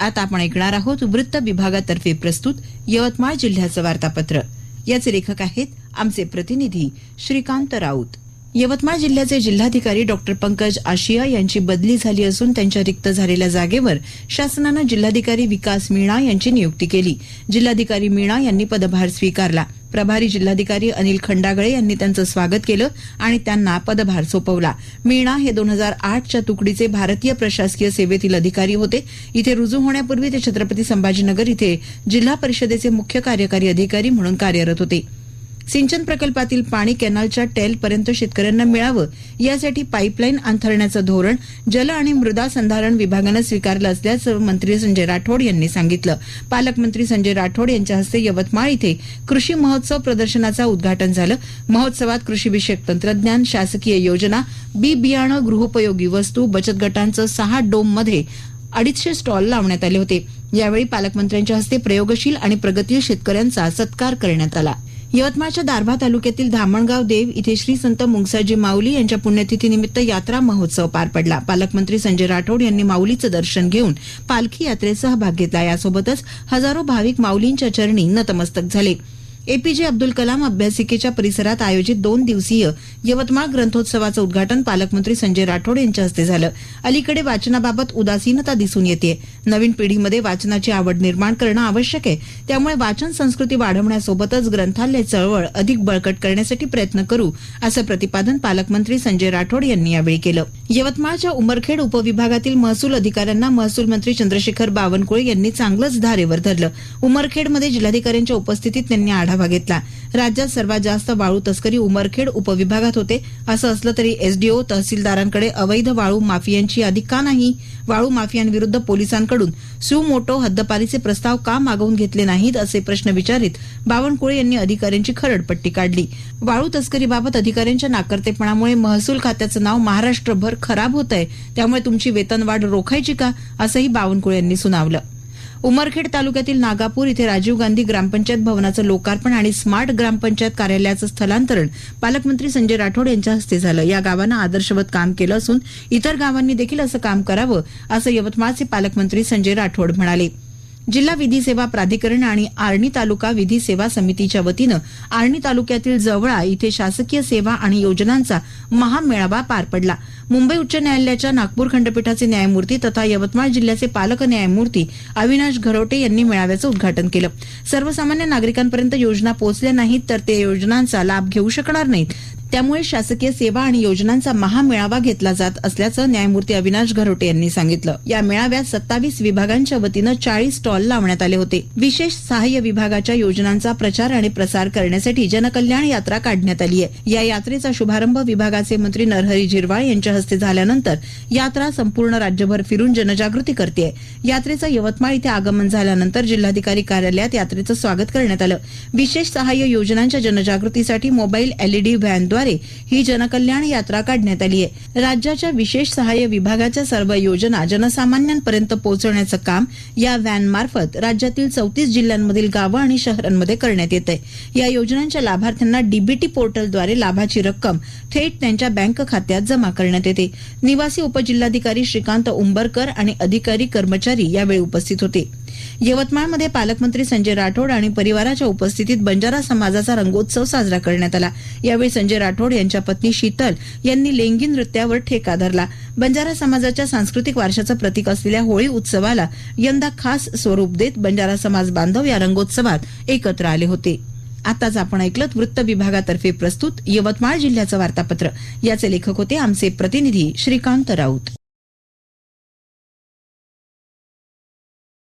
आता आपण ऐकणार आहोत वृत्त विभागातर्फे प्रस्तुत यवतमाळ जिल्ह्याचं वार्तापत्र. याचे लेखक आहेत आमचे प्रतिनिधी श्रीकांत राऊत. यवतमाळ जिल्ह्याचे जिल्हाधिकारी डॉक्टर पंकज आशिया यांची बदली झाली असून त्यांच्या रिक्त झालेल्या जागेवर शासनानं जिल्हाधिकारी विकास मीणा यांची नियुक्ती केली. जिल्हाधिकारी मीणा यांनी पदभार स्वीकारला. प्रभारी जिल्हाधिकारी अनिल खंडागळे यांनी त्यांचं स्वागत केलं आणि त्यांना पदभार सोपवला. मीणा हे दोन हजार आठच्या तुकडीचे भारतीय प्रशासकीय सेवेतील अधिकारी होते. इथे रुजू होण्यापूर्वी ते छत्रपती संभाजीनगर इथे जिल्हा परिषदेचे मुख्य कार्यकारी अधिकारी म्हणून कार्यरत होते. सिंचन प्रकल्पातील पाणी कॅनलच्या टेलपर्यंत शेतकऱ्यांना मिळावं यासाठी पाईपलाईन अंथरण्याचं धोरण जल आणि मृदा संधारण विभागानं स्वीकारलं असल्याचं मंत्री संजय राठोड यांनी सांगितलं. पालकमंत्री संजय राठोड यांच्या हस्ते यवतमाळ इथे कृषी महोत्सव प्रदर्शनाचं उद्घाटन झालं. महोत्सवात कृषीविषयक तंत्रज्ञान शासकीय योजना बी बियाणं गृहोपयोगी वस्तू बचत गटांचं सहा डोममध्ये अडीचशे स्टॉल लावण्यात आले होते. यावेळी पालकमंत्र्यांच्या हस्ते प्रयोगशील आणि प्रगतील शेतकऱ्यांचा सत्कार करण्यात आला. यवतमाळच्या दारभा तालुक्यातील धामणगाव देव इथे श्री संत मुंगसाजी माऊली यांच्या पुण्यतिथीनिमित्त यात्रा महोत्सव पार पडला. पालकमंत्री संजय राठोड यांनी माऊलीचं दर्शन घेऊन पालखी यात्रेत सहभाग घेतला. यासोबतच हजारो भाविक माऊलींच्या चरणी नतमस्तक झाले. एपीजे अब्दुल कलाम अभ्यासिकेच्या परिसरात आयोजित दोन दिवसीय यवतमाळ ग्रंथोत्सवाचं उद्घाटन पालकमंत्री संजय राठोड यांच्या हस्ते झालं. अलीकडे वाचनाबाबत उदासीनता दिसून येते नवीन पिढीमध्ये वाचनाची आवड निर्माण करणं आवश्यक आहे. त्यामुळे वाचन संस्कृती वाढवण्यासोबतच ग्रंथालय चळवळ अधिक बळकट करण्यासाठी प्रयत्न करू असं प्रतिपादन पालकमंत्री संजय राठोड यांनी यावेळी केलं. यवतमाळच्या उमरखेड उपविभागातील महसूल अधिकाऱ्यांना महसूल मंत्री चंद्रशेखर बावनकुळे यांनी चांगलंच धारेवर धरलं. उमरखेडमध्ये जिल्हाधिकाऱ्यांच्या उपस्थितीत त्यांनी आढावा घेतला. राज्यात सर्वात जास्त वाळू तस्करी उमरखेड उपविभागात होते असं असलं तरी एसडीओ तहसीलदारांकडे अवैध वाळू माफियांची यादी का नाही? वाळू माफियांविरुद्ध पोलिसांकडे सु मोटो हद्दपारीचे प्रस्ताव का मागवून घेतले नाहीत असे प्रश्न विचारित बावनकुळे यांनी अधिकाऱ्यांची खरडपट्टी काढली. वाळू तस्करीबाबत अधिकाऱ्यांच्या नाकर्तेपणामुळे महसूल खात्याचं नाव महाराष्ट्रभर खराब होत आहे त्यामुळे तुमची वेतनवाढ रोखायची का? असंही बावनकुळे यांनी सुनावलं. उमरखेड तालुक्यातील नागापूर इथे राजीव गांधी ग्रामपंचायत भवनाचं लोकार्पण आणि स्मार्ट ग्रामपंचायत कार्यालयाचं स्थलांतरण पालकमंत्री संजय राठोड यांच्या हस्ते झालं. या गावानं आदर्शवत काम केलं असून इतर गावांनी देखील असं काम करावं असं यवतमाळचे पालकमंत्री संजय राठोड म्हणाले. जिल्हा विधी सेवा प्राधिकरण आणि आर्णी तालुका विधी सेवा समितीच्या वतीनं आर्णी तालुक्यातील जवळा इथे शासकीय सेवा आणि योजनांचा महामेळावा पार पडला. मुंबई उच्च न्यायालयाच्या नागपूर खंडपीठाचे न्यायमूर्ती तथा यवतमाळ जिल्ह्याचे पालक न्यायमूर्ती अविनाश घरोटे यांनी मेळाव्याचं उद्घाटन केलं. सर्वसामान्य नागरिकांपर्यंत योजना पोहोचल्या नाहीत तर ते योजनांचा लाभ घेऊ शकणार नाहीत. त्यामुळे शासकीय सेवा आणि योजनांचा महामेळावा घेतला जात असल्याचं न्यायमूर्ती अविनाश घरोटे यांनी सांगितलं. या मेळाव्यात सत्तावीस विभागांच्या वतीनं चाळीस स्टॉल लावण्यात आले होते. विशेष सहाय्य विभागाच्या योजनांचा प्रचार आणि प्रसार करण्यासाठी जनकल्याण यात्रा काढण्यात आली आहे या यात्रेचा शुभारंभ विभागाचे मंत्री नरहरी झिरवाळ यांच्या हस्ते झाल्यानंतर यात्रा संपूर्ण राज्यभर फिरून जनजागृती करते यात्रेचं यवतमाळ इथे आगमन झाल्यानंतर जिल्हाधिकारी कार्यालयात यात्रेचं स्वागत करण्यात आलं. विशेष सहाय्य योजनांच्या जनजागृतीसाठी मोबाईल एलईडी व्हॅनद्वारे ही जनकल्याण यात्रा काढण्यात आली आहे राज्याच्या विशेष सहाय्य विभागाच्या सर्व योजना जनसामान्यांपर्यंत पोहोचवण्याचं काम या व्हॅन मार्फत राज्यातील चौतीस जिल्ह्यांमधील गावं आणि शहरांमध्ये करण्यात येत आहे या योजनांच्या लाभार्थ्यांना डीबीटी पोर्टलद्वारे लाभाची रक्कम थेट त्यांच्या बँक खात्यात जमा करण्यात येते. निवासी उपजिल्हाधिकारी श्रीकांत उंबरकर आणि अधिकारी कर्मचारी यावेळी उपस्थित होते. यवतमाळमध्ये पालकमंत्री संजय राठोड आणि परिवाराच्या उपस्थितीत बंजारा समाजाचा रंगोत्सव साजरा करण्यात आला. यावेळी संजय राठोड यांच्या पत्नी शीतल यांनी लेंगी नृत्यावर ठेका धरला बंजारा समाजाच्या सांस्कृतिक वारशाचं प्रतीक असलेल्या होळी उत्सवाला यंदा खास स्वरूप देत बंजारा समाज बांधव या रंगोत्सवात एकत्र आले होते. आताच आपण ऐकलं वृत्त विभागातर्फे प्रस्तुत यवतमाळ जिल्ह्याचं वार्तापत्र. याचे लेखक होते आमचे प्रतिनिधी श्रीकांत राऊत.